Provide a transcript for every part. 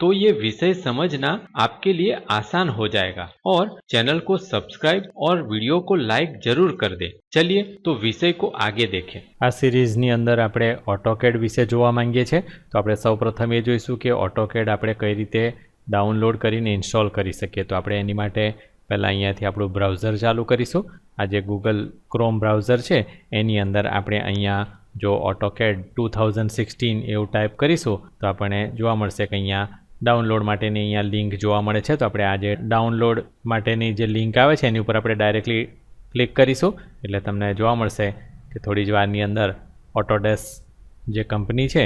तो ये विषय समझना आपके लिए आसान हो जाएगा और चैनल को सब्सक्राइब और वीडियो को लाइक जरूर कर दे चलिए तो विषय को आगे देखें આ સિરીઝની અંદર આપણે ઓટોકેડ વિશે જોવા માંગીએ છીએ તો આપણે સૌપ્રથમ એ જોઈશું કે ઓટોકેડ આપણે કઈ રીતે ડાઉનલોડ કરીને ઇન્સ્ટોલ કરી શકીએ તો આપણે એની માટે પહેલાં અહીંયાથી આપણું બ્રાઉઝર ચાલુ કરીશું આ જે ગૂગલ ક્રોમ બ્રાઉઝર છે એની અંદર આપણે અહીંયા જો ઓટોકેડ ટુ થાઉઝન્ડ સિક્સટીન એવું ટાઈપ કરીશું તો આપણને જોવા મળશે કે અહીંયા ડાઉનલોડ માટેની અહીંયા લિંક જોવા મળે છે. તો આપણે આ જે ડાઉનલોડ માટેની જે લિંક આવે છે, એની ઉપર આપણે ડાયરેક્ટલી ક્લિક કરીશું. એટલે તમને જોવા મળશે કે થોડી જ વારની અંદર ઓટોડેસ્ક જે કંપની છે,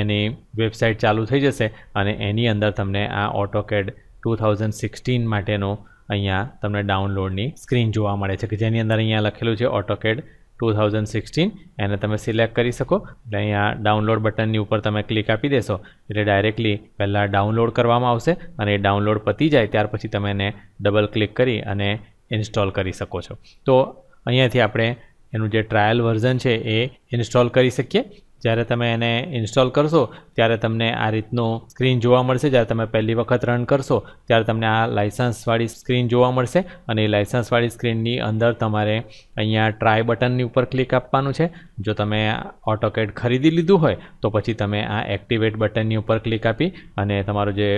એની વેબસાઇટ ચાલુ થઈ જશે અને એની અંદર તમને આ ઓટોકેડ ટુ થાઉઝન્ડ સિક્સટીન માટેનું અહીંયા તમને ડાઉનલોડની સ્ક્રીન જોવા મળે છે, કે જેની અંદર અહીંયા લખેલું છે ઓટોકેડ ટુ થાઉઝન્ડ સિક્સટીન એને તમે સિલેક્ટ કરી શકો. એટલે અહીંયા ડાઉનલોડ બટનની ઉપર તમે ક્લિક આપી દેશો. એટલે ડાયરેક્ટલી પહેલાં ડાઉનલોડ કરવામાં આવશે અને એ ડાઉનલોડ પતી જાય ત્યાર પછી તમે એને ડબલ ક્લિક કરી અને ઇન્સ્ટોલ કરી શકો છો. તો અહીંયાથી આપણે એનું જે ટ્રાયલ વર્ઝન છે એ ઇન્સ્ટોલ કરી શકીએ. જ્યારે તમે એને ઇન્સ્ટોલ કરશો, ત્યારે તમને આ રીતનું સ્ક્રીન જોવા મળશે. જ્યારે તમે પહેલી વખત રન કરશો, ત્યારે તમને આ લાઇસન્સવાળી સ્ક્રીન જોવા મળશે અને એ લાઇસન્સવાળી સ્ક્રીનની અંદર તમારે અહીંયા ટ્રાય બટનની ઉપર ક્લિક આપવાનું છે. જો તમે ઓટોકેડ ખરીદી લીધું હોય, તો પછી તમે આ એક્ટિવેટ બટનની ઉપર ક્લિક આપી અને તમારો જે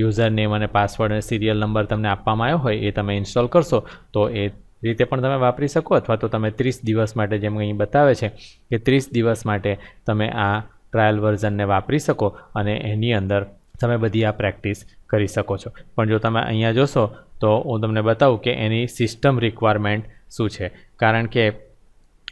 યુઝર નેમ અને પાસવર્ડ અને સિરિયલ નંબર તમને આપવામાં આવ્યો હોય, એ તમે ઇન્સ્ટોલ કરશો, તો એ રીતે પણ તમે વાપરી શકો અથવા તો તમે ત્રીસ દિવસ માટે જેમ અહીં બતાવે છે કે ત્રીસ દિવસ માટે તમે આ ટ્રાયલ વર્ઝનને વાપરી શકો અને એની અંદર તમે બધી આ પ્રેક્ટિસ કરી શકો છો. પણ જો તમે અહીંયા જોશો, તો હું તમને બતાવું કે એની સિસ્ટમ રિક્વાયરમેન્ટ શું છે. કારણ કે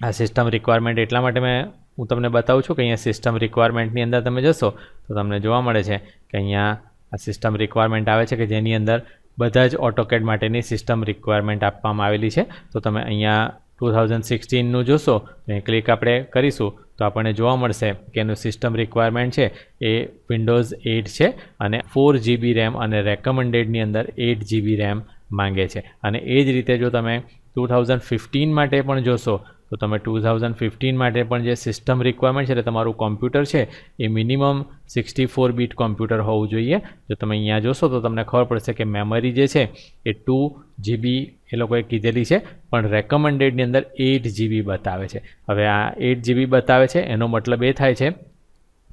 આ સિસ્ટમ રિક્વાયરમેન્ટ એટલા માટે મેં હું તમને બતાવું છું કે અહીંયા સિસ્ટમ રિક્વાયરમેન્ટની અંદર તમે જશો, તો તમને જોવા મળે છે કે અહીંયા આ સિસ્ટમ રિક્વાયરમેન્ટ આવે છે કે જેની અંદર બધા જ ઓટોકેડ માટેની સિસ્ટમ રિક્વાયરમેન્ટ આપવામાં આવેલી છે. તો તમે અહીંયા ટુ થાઉઝન્ડ સિક્સટીનનું જોશો, તો ક્લિક આપણે કરીશું, તો આપણને જોવા મળશે કે એનું સિસ્ટમ રિક્વાયરમેન્ટ છે એ વિન્ડોઝ એઇટ છે અને ફોર જીબી રેમ અને રેકમેન્ડેડની અંદર એઇટ જીબી રેમ માંગે છે. અને એ જ રીતે જો તમે ટુ થાઉઝન્ડ ફિફ્ટીન માટે પણ જોશો તો તમે ટુ થાઉઝન્ડ ફિફ્ટીન માટે પણ જે સિસ્ટમ રિક્વાયરમેન્ટ છે, એટલે તમારું કોમ્પ્યુટર છે, એ minimum sixty four bit computer હોવું જોઈએ. જો તમે અહીંયા જોશો, તો તમને ખબર પડશે કે મેમરી જે છે, એ ટુ જીબી એ લોકોએ કીધેલી છે, પણ રેકમેન્ડેડની અંદર એઇટ જીબી બતાવે છે. હવે આ એઇટ જીબી બતાવે છે, એનો મતલબ એ થાય છે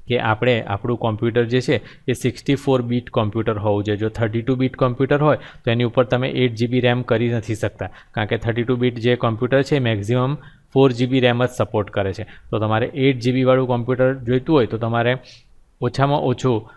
કે આપણે આપણું કોમ્પ્યુટર જે છે એ સિક્સટી ફોર બીટ કોમ્પ્યુટર હોવું જોઈએ. જો થર્ટી ટુ બીટ કોમ્પ્યુટર હોય, તો એની ઉપર તમે એટ જીબી રેમ કરી નથી શકતા. કારણ કે થર્ટી ટુ બીટ જે કોમ્પ્યુટર છે મેક્ઝિમમ ફોર જીબી રેમ જ સપોર્ટ કરે છે. તો તમારે એટ જીબીવાળું કોમ્પ્યુટર જોઈતું હોય, તો તમારે ઓછામાં ઓછું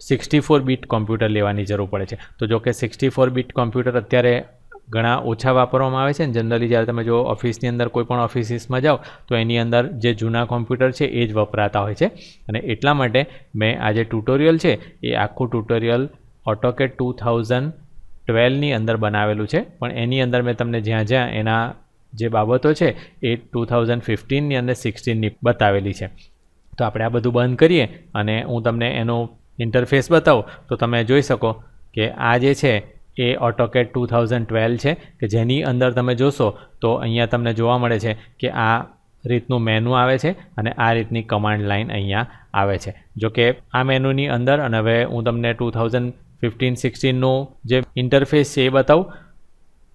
સિક્સટી ફોર બીટ કોમ્પ્યુટર લેવાની જરૂર પડે છે. તો જો કે સિક્સટી ફોર બીટ કોમ્પ્યુટર અત્યારે ઘણા ઓછા વાપરવામાં આવે છે ને જનરલી જ્યારે તમે જો ઓફિસની અંદર કોઈ પણ ઓફિસીસમાં જાઓ, તો એની અંદર જે જૂના કોમ્પ્યુટર છે એ જ વપરાતા હોય છે. અને એટલા માટે મેં આ જે ટ્યુટોરિયલ છે, એ આખું ટ્યુટોરિયલ ઓટોકેટ ટુ થાઉઝન્ડ ટ્વેલ્વની અંદર બનાવેલું છે. પણ એની અંદર મેં તમને જ્યાં જ્યાં એના જે બાબતો છે, એ ટુ થાઉઝન્ડ ફિફ્ટીનની અને સિક્સટીનની બતાવેલી છે. તો આપણે આ બધું બંધ કરીએ અને હું તમને એનો ઇન્ટરફેસ બતાવું. તો તમે જોઈ શકો કે આ જે છે એ ઓટોકેટ ટુ થાઉઝન્ડ ટ્વેલ્વ છે, કે જેની અંદર તમે જોશો તો અહીંયા તમને જોવા મળે છે કે આ રીતનું મેનુ આવે છે અને આ રીતની કમાન્ડ લાઇન અહીંયા આવે છે. જો કે આ મેનુની અંદર, અને હવે હું તમને ટુ થાઉઝન્ડ ફિફ્ટીન સિક્સટીનનું જે ઇન્ટરફેસ છે એ બતાવું,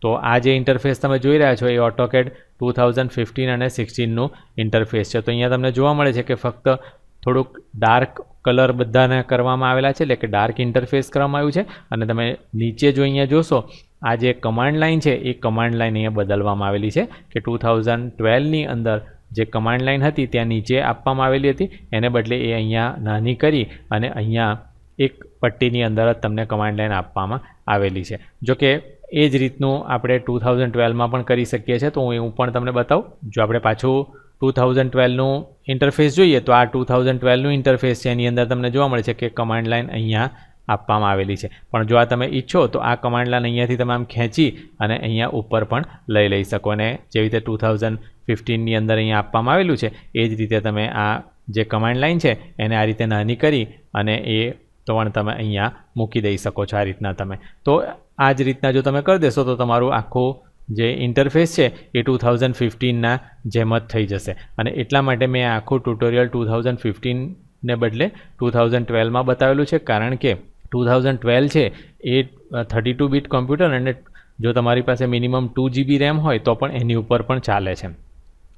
તો આ જે ઇન્ટરફેસ તમે જોઈ રહ્યા છો એ ઓટોકેડ ટુ થાઉઝન્ડ ફિફ્ટીન અને સિક્સટીનનું ઇન્ટરફેસ છે. તો અહીંયા તમને જોવા મળે છે કે ફક્ત થોડુંક ડાર્ક કલર બધાને કરવામાં આવેલા છે, એટલે કે ડાર્ક ઇન્ટરફેસ કરવામાં આવ્યું છે. અને તમે નીચે જો અહીંયા જોશો, આ જે કમાન્ડ લાઇન છે, એ કમાન્ડ લાઇન અહીંયા બદલવામાં આવેલી છે, કે ટુ થાઉઝન્ડ ટ્વેલ્વની અંદર જે કમાન્ડ લાઇન હતી, ત્યાં નીચે આપવામાં આવેલી હતી. એને બદલે એ અહીંયા નાની કરી અને અહીંયા એક પટ્ટીની અંદર જ તમને કમાન્ડ લાઇન આપવામાં આવેલી છે. જો કે એ જ રીતનું આપણે ટુ થાઉઝન્ડ ટ્વેલ્વમાં પણ કરી શકીએ છીએ, તો હું એવું પણ તમને બતાવું. જો આપણે પાછું ટુ થાઉઝન્ડ ટ્વેલ્વનું ઇન્ટરફેસ જોઈએ, તો આ ટુ થાઉઝન્ડ ટ્વેલ્વનું ઇન્ટરફેસ છે, એની અંદર તમને જોવા મળે છે કે કમાન્ડ લાઇન અહીંયા આપવામાં આવેલી છે. પણ જો આ તમે ઈચ્છો, તો આ કમાન્ડ લાઇન અહીંયાથી તમે આમ ખેંચી અને અહીંયા ઉપર પણ લઈ લઈ શકો. અને જેવી રીતે ટુ થાઉઝન્ડ ફિફ્ટીનની અંદર અહીંયા આપવામાં આવેલું છે, એ જ રીતે તમે આ જે કમાન્ડ લાઇન છે, એને આ રીતે નાની કરી અને એ પણ તમે અહીંયા મૂકી દઈ શકો છો આ રીતના તમે. તો આ જ રીતના જો તમે કરી દેશો, તો તમારું આખું જે ઇન્ટરફેસ છે, એ ટુ થાઉઝન્ડ ફિફ્ટીનના જેમ જ થઈ જશે. અને એટલા માટે મેં આખું ટ્યુટોરિયલ ટુ થાઉઝન્ડ ફિફ્ટીનને બદલે ટુ થાઉઝન્ડ ટ્વેલ્વમાં બતાવેલું છે, કારણ કે ટુ થાઉઝન્ડ ટ્વેલ્વ છે, એ થર્ટી ટુ બીટ કોમ્પ્યુટર અને જો તમારી પાસે મિનિમમ ટુ જીબી રેમ હોય, તો પણ એની ઉપર પણ ચાલે છે.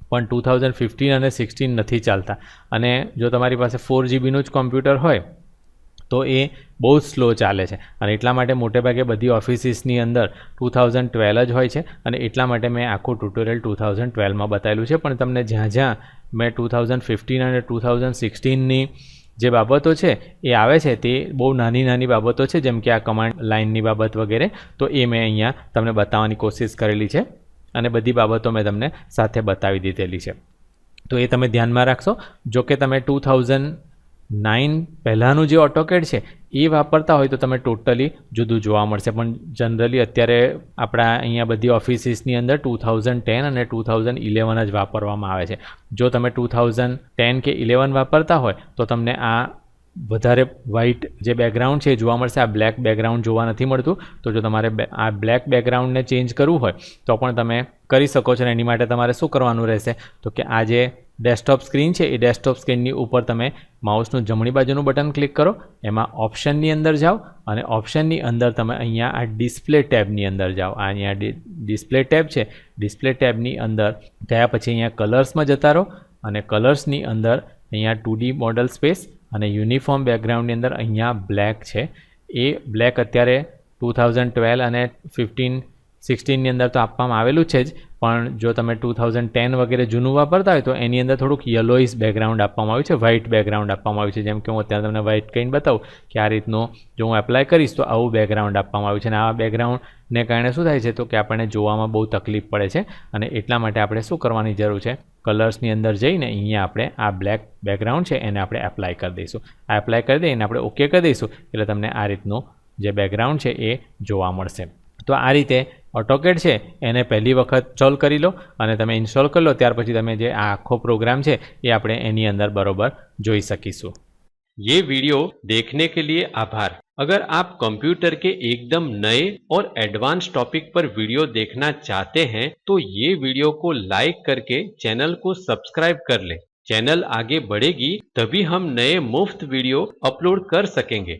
પણ ટુ થાઉઝન્ડ ફિફ્ટીન અને સિક્સટીન નથી ચાલતા. અને જો તમારી પાસે ફોર જીબીનું જ કોમ્પ્યુટર હોય તો એ બહુ જ સ્લો ચાલે છે. અને એટલા માટે મોટેભાગે બધી ઓફિસીસની અંદર ટુ થાઉઝન્ડ ટ્વેલ્વ જ હોય છે અને એટલા માટે મેં આખું ટ્યુટોરિયલ ટુ થાઉઝન્ડ ટ્વેલ્વમાં બતાવેલું છે. પણ તમને જ્યાં જ્યાં મેં ટુ થાઉઝન્ડ ફિફ્ટીન અને ટુ થાઉઝન્ડ સિક્સટીનની જે બાબતો છે એ આવે છે તે બહુ નાની નાની બાબતો છે, જેમ કે આ કમાન્ડ લાઇનની બાબત વગેરે, તો એ મેં અહીંયા તમને બતાવવાની કોશિશ કરેલી છે અને બધી બાબતો મેં તમને સાથે બતાવી દીધેલી છે. તો એ તમે ધ્યાનમાં રાખશો. જો કે તમે ટુ થાઉઝન્ડ નાઇન પહેલાંનું જે ઓટોકેડ છે, એ વાપરતા હોય તો તમે ટોટલી જુદું જોવા મળશે. પણ જનરલી અત્યારે આપણા અહીંયા બધી ઓફિસીસની અંદર ટુ થાઉઝન્ડ ટેન અને ટુ થાઉઝન્ડ ઇલેવન જ વાપરવામાં આવે છે. જો તમે ટુ થાઉઝન્ડ ટેન કે ઇલેવન વાપરતા હોય, તો તમને આ વધારે વ્હાઇટ જે બેકગ્રાઉન્ડ છે એ જોવા મળશે. આ બ્લેક બેકગ્રાઉન્ડ જોવા નથી મળતું. તો જો તમારે આ બ્લેક બેકગ્રાઉન્ડને ચેન્જ કરવું હોય, તો પણ તમે કરી શકો છો અને એની માટે તમારે શું કરવાનું રહેશે? તો કે આ જે ડેસ્કટોપ સ્ક્રીન છે, એ ડેસ્કટોપ સ્ક્રીનની ઉપર તમે માઉસનું જમણી બાજુનું બટન ક્લિક કરો, એમાં ઓપ્શનની અંદર જાઓ અને ઓપ્શનની અંદર તમે અહીંયા આ ડિસ્પ્લે ટેબની અંદર જાઓ. આ અહીંયા ડિસ્પ્લે ટેબ છે, ડિસ્પ્લે ટેબની અંદર ગયા પછી અહીંયા કલર્સમાં જતા રહો અને કલર્સની અંદર અહીંયા ટુ મોડલ સ્પેસ અને યુનિફોર્મ બેકગ્રાઉન્ડની અંદર અહીંયા બ્લેક છે. એ બ્લેક અત્યારે ટુ થાઉઝન્ડ ટ્વેલ્વ અને ફિફ્ટીન સિક્સટીનની અંદર તો આપવામાં આવેલું છે જ, પણ જો તમે ટુ થાઉઝન્ડ ટેન વગેરે જૂનું વાપરતા હોય તો એની અંદર થોડુંક યલોઇસ બેકગ્રાઉન્ડ આપવામાં આવ્યું છે વ્હાઇટ બેકગ્રાઉન્ડ આપવામાં આવ્યું છે. જેમ કે હું અત્યારે તમને વ્હાઇટ કહીને બતાવું કે આ રીતનું જો હું એપ્લાય કરીશ તો આવું બેકગ્રાઉન્ડ આપવામાં આવ્યું છે. અને આ બેકગ્રાઉન્ડને કારણે શું થાય છે તો કે આપણને જોવામાં બહુ તકલીફ પડે છે અને એટલા માટે આપણે શું કરવાની જરૂર છે? કલર્સની અંદર જઈને અહીંયા આપણે આ બ્લેક બેકગ્રાઉન્ડ છે એને આપણે એપ્લાય કરી દઈશું. આ એપ્લાય કરી દઈને આપણે ઓકે કરી દઈશું એટલે તમને આ રીતનું જે બેકગ્રાઉન્ડ છે એ જોવા મળશે. તો આ રીતે ઓટોકેડ છે એને પહેલી વખત ઇન્સ્ટોલ કરી લો અને તમે ઇન્સ્ટોલ કરી લો ત્યાર પછી તમે જે આ આખો प्रोग्राम છે એ આપણે એની અંદર બરોબર જોઈ શકીશું ये वीडियो देखने के लिए आभार अगर आप कंप्यूटर के एकदम नए और एडवांस टॉपिक पर वीडियो देखना चाहते हैं तो ये वीडियो को लाइक करके चैनल को सब्सक्राइब कर लें चैनल आगे बढ़ेगी तभी हम नए मुफ्त वीडियो अपलोड कर सकेंगे